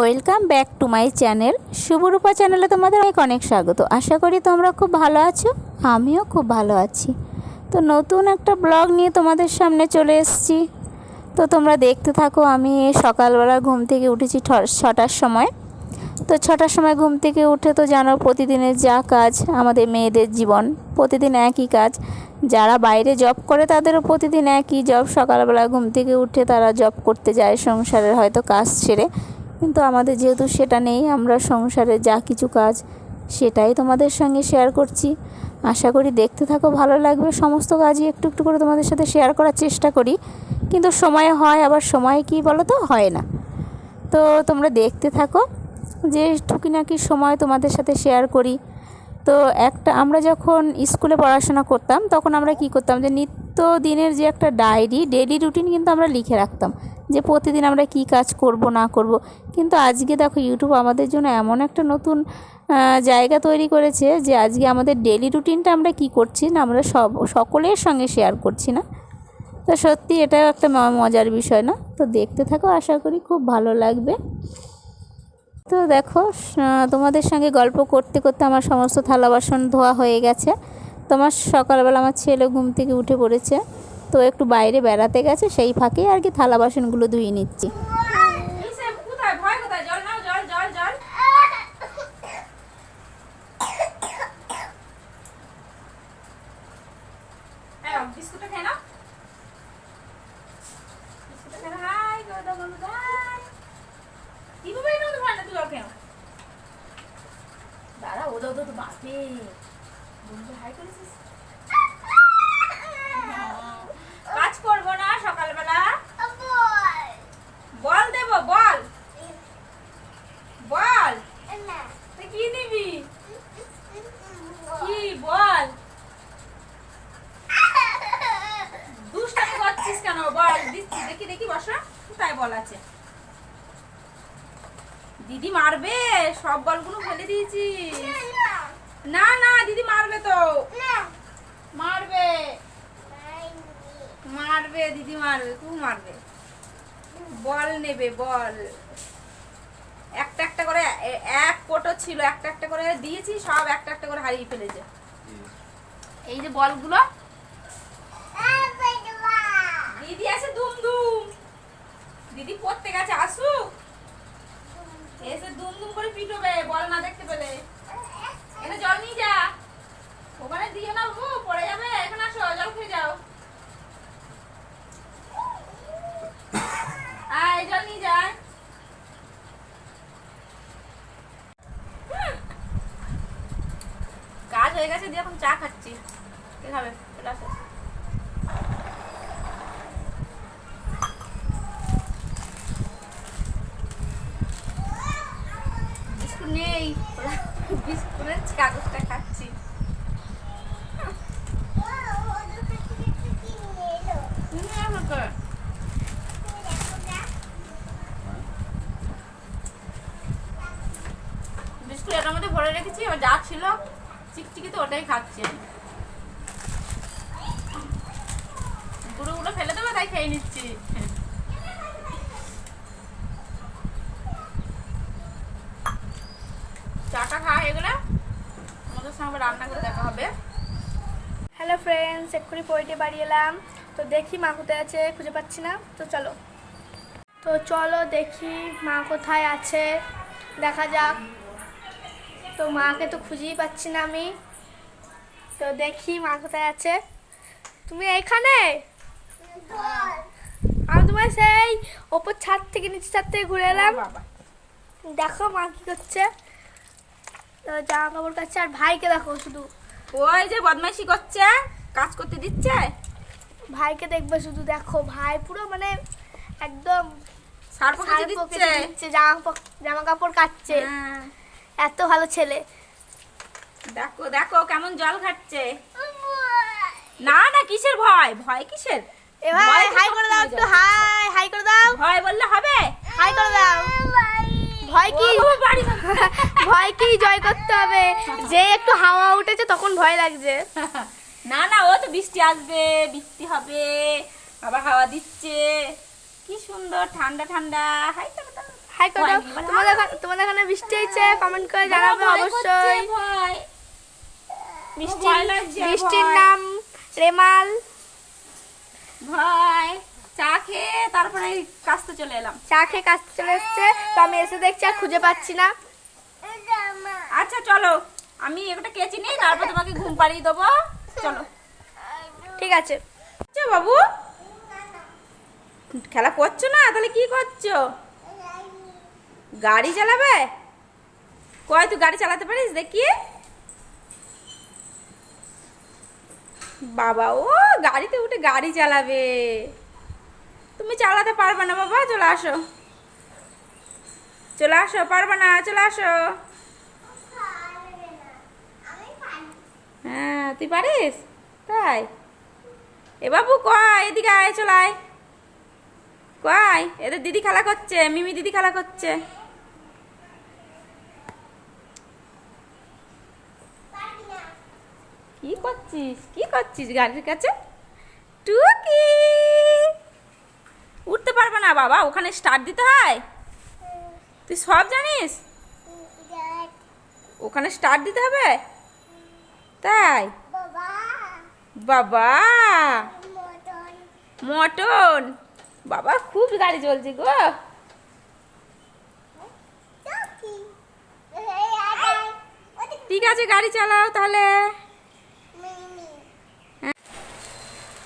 Welcome back to my channel Shubhrupa চ্যানেলে তোমাদের অনেক অনেক স্বাগত। আশা করি তোমরা খুব ভালো আছো, আমিও খুব ভালো আছি। তো নতুন একটা ব্লগ নিয়ে তোমাদের সামনে চলে এসেছি। তো তোমরা দেখতে থাকো, আমি সকালবেলা ঘুম থেকে উঠেছি ছটার সময়। তো ছটার সময় ঘুম থেকে উঠে তো জানো প্রতিদিনের যা কাজ, আমাদের মেয়েদের জীবন, প্রতিদিন একই কাজ। যারা বাইরে জব করে তাদেরও প্রতিদিন একই জব সকালবেলা ঘুম থেকে উঠে তারা জব করতে যায়, সংসারের হয়তো কাজ ছেড়ে। কিন্তু আমাদের যেহেতু সেটা নেই, আমরা সংসারে যা কিছু কাজ সেটাই তোমাদের সঙ্গে শেয়ার করছি। আশা করি দেখতে থাকো, ভালো লাগবে। সমস্ত কাজই একটু একটু করে তোমাদের সাথে শেয়ার করার চেষ্টা করি। কিন্তু সময় হয়, আবার সময় কি বলো তো হয় না। তো তোমরা দেখতে থাকো, যে ঠুকি টুকিনাকি সময় তোমাদের সাথে শেয়ার করি। তো একটা, আমরা যখন স্কুলে পড়াশোনা করতাম, তখন আমরা কি করতাম যে নিত্য দিনের যে একটা ডায়েরি ডেলি রুটিন কিন্তু আমরা লিখে রাখতাম। যে প্রতিদিন আমরা কি কাজ করব, না করব। কিন্তু আজকে দেখো ইউটিউব আমাদের জন্য এমন একটা নতুন জায়গা তৈরি করেছে যে আজকে আমাদের ডেলি রুটিনটা আমরা কি করছি না আমরা সব, সকলের সঙ্গে শেয়ার করছি না। তো সত্যি এটাও একটা মজার বিষয় না? তো দেখতে থাকো, আশা করি খুব ভালো লাগবে। তো দেখো তোমাদের সঙ্গে গল্প করতে করতে আমার সমস্ত থালা বাসন ধোয়া হয়ে গেছে। তোমার সকালবেলা আমার ছেলে ঘুম থেকে উঠে পড়েছে। তো একটু বাইরে বেড়াতে গেছে, সেই ফাঁকে আর কি থালা বাসনগুলো ধুয়ে নিচ্ছি। কোথায় ভয় কোথায় জল নাও জল জল জল এই নাও, বিস্কুটটা খেয়ে নাও বিস্কুটটা খেয়ে নাও। হাই করে দাও বন্ধু হাই দিবু ভাই নাও তো ভান্ডা তুই জল খেয়ে নাও। দাঁড়া ও দাও তো তো বাপে বন্ধু হাই করেছিস কাজ করব না সকালবেলা বল দেব বল বল তুই কি নিবি কি বল দুষ্টামি করছিস কেন বল দিচ্ছি দেখি দেখি বসো কোথায় বল আছে দিদি মারবে সব বলগুলো ফেলে দিয়েছি। না না দিদি মারবে তো। মারবে। মারবে দিদি মারবে খুব মারবে? বল নেবে বল। একটা একটা করে এক কোটো ছিল একটা একটা করে দিয়েছি সব একটা একটা করে হারিয়ে ফেলেছে। এই যে বলগুলো। দিদি আছে দুম দুম। দিদি পড়তে গেছে আসুক। এসে দুম দুম করে পিটবে, বল না দেখতে পেলে। এনে জল নিয়ে যা। ওখানে দিয়ে না বাবু পড়ে যাবে। এখন আসো, জল খেয়ে যাও। আয়, জল নিয়ে যায় কাজ হয়ে গেছে, দিয়ে এখন চা খাচ্ছি। কে খাবে চলে আসো বিস্কুট নেই বিস্কুটের কাগজটা খাচ্ছি তুমি আমাকে বিস্কুট এটার মধ্যে ভরে রেখেছি, ও যা ছিল চিকচিকি তো ওটাই খাচ্ছি। গুঁড়োগুলো ফেলে দেবো, তাই খেয়ে নিচ্ছি। খাওয়া সঙ্গে রান্না করে দেখা হবে। হ্যালো ফ্রেন্ডস, এক্ষুনি পড়িতে বাড়ি এলাম। তো দেখি মা কোথায় আছে, খুঁজে পাচ্ছি না। তো চলো। তো চলো দেখি মা কোথায় আছে। দেখা যাক। তো মাকে তো খুঁজেই পাচ্ছি না আমি। তো দেখি মা কোথায় আছে। তুমি এইখানে আমি তোমার সেই ওপর ছাদ থেকে নিচে ছাদ থেকে ঘুরে এলাম। দেখো মা কি করছে। তো জামা কাপড় কাচ্ছে আর ভাইকে দেখো শুধু। ওই যে বদমাইশি করছে কাজ করতে দিচ্ছে। ভাইকে দেখবে শুধু দেখো। ভাই পুরো মানে একদম জামা কাপড় কাটছে। হ্যাঁ। এত ভালো ছেলে। দেখো দেখো কেমন জল খাচ্ছে। না না কিসের ভয়? ভয় কিসের? এ ভাই ভয় হাই করে দাও একটু হাই হাই করে দাও। ভয় বললে হবে? হাই করে দাও। ভয় কি। ভয় কি? জয় করতে হবে। যে একটু হাওয়া উঠেছে তখন ভয় লাগছে। না না ও তো বৃষ্টি আসবে বৃষ্টি হবে আবার হাওয়া দিচ্ছে। কি সুন্দর ঠান্ডা ঠান্ডা। হাই তো হাই করে তোমাদের তোমাদের এখানে বৃষ্টি হয়েছে? কমেন্ট করে জানাবে অবশ্যই। বৃষ্টি বৃষ্টির নাম রেমাল। ভয়। চা খেয়ে তারপরে এই চলে এলাম। চা খেয়ে কাজ চলে এসছে। তো আমি এসে দেখছি আর খুঁজে পাচ্ছি না। আচ্ছা চলো। আমি একটা কেচি নিই তারপর তোমাকে ঘুম পাড়িয়ে দেবো। চলো। ঠিক আছে। আচ্ছা বাবু। খেলা করছ না? তাহলে কি করছ? গাড়ি চালাবে? কয় তুই গাড়ি চালাতে পারিস? দেখি। বাবা, ও, গাড়িতে উঠে গাড়ি চালাবে। তুমি চালাতে পারবে না বাবা, চলে আসো। চলে আসো, পারবে না, চলে আসো। হ্যাঁ তুই পারিস? তাই? এ বাবু, কয়? এদিকে আয়, চলে আয়। কয়? এদের দিদি খেলা করছে, মিমি দিদি খেলা করছে। কি করছিস? কি করছিস গাড়ির কাছে? টুকি! উঠতে পারবে না বাবা ওখানে স্টার্ট দিতে হয়। তুই সব জানিস? ওখানে স্টার্ট দিতে হবে? তাই? বাবা। মটন। বাবা খুব গাড়ি চলছে গো। ঠিক আছে গাড়ি চালাও তাহলে।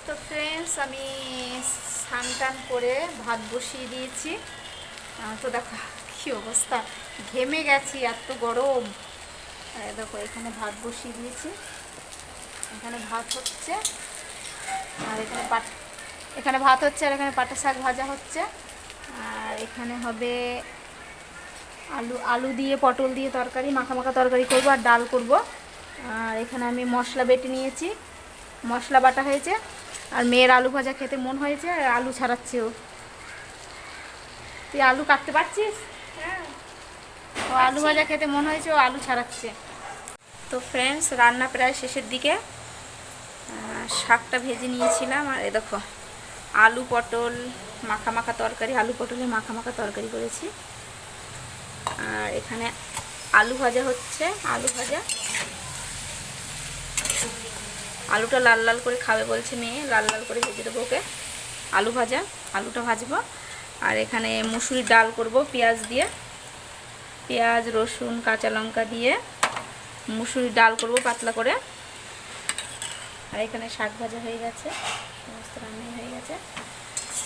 তো ফ্রেন্ডস আমি স্নান টান করে ভাত বসিয়ে দিয়েছি। তো দেখো কী অবস্থা। ঘেমে গেছি, এত গরম। দেখো, এখানে ভাত বসিয়ে দিয়েছি। এখানে ভাত হচ্ছে, আর এখানে পাট, এখানে ভাত হচ্ছে আর এখানে পাটা শাক ভাজা হচ্ছে। আর এখানে হবে আলু আলু দিয়ে পটল দিয়ে তরকারি, মাখা মাখা তরকারি করব আর ডাল করব। আর এখানে আমি মশলা বেটে নিয়েছি। মশলা বাটা হয়েছে। আর মেয়ের আলু ভাজা খেতে মন হয়েছে আর আলু ছাড়াচ্ছে ও তুই আলু কাটতে পারছিস? ও আলু ভাজা খেতে মন হয়েছে ও আলু ছাড়াচ্ছে। তো ফ্রেন্ডস রান্না প্রায় শেষের দিকে। শাকটা ভেজে নিয়েছিলাম আর এ দেখো আলু পটল মাখা মাখা তরকারি আলু পটলে মাখা মাখা তরকারি করেছি। আর এখানে আলু ভাজা হচ্ছে আলু ভাজা আলুটা লাল লাল করে খাবে বলছে মেয়ে, লাল লাল করে ভেজে দেবো ওকে। আলু ভাজা, আলুটা ভাজবো। আর এখানে মুসুরির ডাল করব পেঁয়াজ দিয়ে। পেঁয়াজ, রসুন, কাঁচা লঙ্কা দিয়ে মুসুরির ডাল করব পাতলা করে। আর এখানে শাক ভাজা হয়ে গেছে, সমস্ত রান্নাই হয়ে গেছে।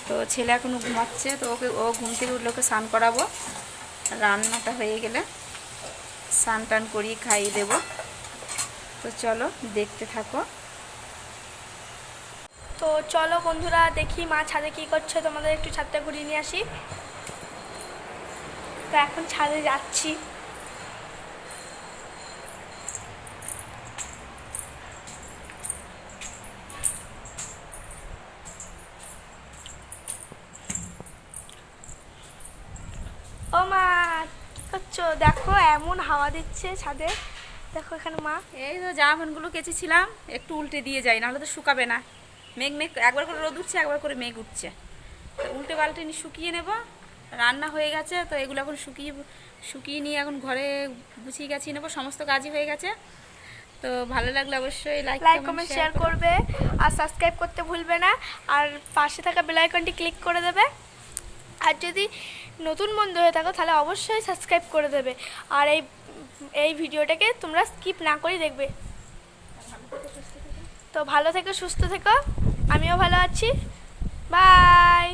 তো ছেলে এখনও ঘুমাচ্ছে, তো ওকে, ও ঘুম থেকে উঠলে ওকে স্নান করাবো। রান্নাটা হয়ে গেলে স্নান টান করিয়ে খাইয়ে দেবো। তো চলো দেখতে থাকো। তো চলো বন্ধুরা, দেখি মা ছাদে কি করছে। তোমাদের একটু ছাদটা ঘুরিয়ে নিয়ে আসি। তো এখন ছাদে যাচ্ছি। ও মা, কি করছ? দেখো, এমন হাওয়া দিচ্ছে ছাদে। দেখো এখানে মা। এই তো জামা প্যান্টগুলো কেচেছিলাম, একটু উল্টে দিয়ে যাই, নাহলে তো শুকাবে না। মেঘ মেঘ একবার করে রোদ উঠছে একবার করে মেঘ উঠছে। তো উল্টে পাল্টে নিয়ে শুকিয়ে নেব। রান্না হয়ে গেছে তো এগুলো এখন শুকিয়ে শুকিয়ে নিয়ে এখন ঘরে গুছিয়ে গাছিয়ে নেব সমস্ত কাজই হয়ে গেছে। তো ভালো লাগলে অবশ্যই লাইক লাইক কমেন্ট শেয়ার করবে। আর সাবস্ক্রাইব করতে ভুলবে না। আর পাশে থাকা বেল আইকনটি ক্লিক করে দেবে। আর যদি নতুন বন্ধু হয়ে থাকো তাহলে অবশ্যই সাবস্ক্রাইব করে দেবে। আর এই এই ভিডিওটাকে তোমরা স্কিপ না করে দেখবে। তো ভালো থেকো সুস্থ থেকো। আমিও ভালো আছি। বাই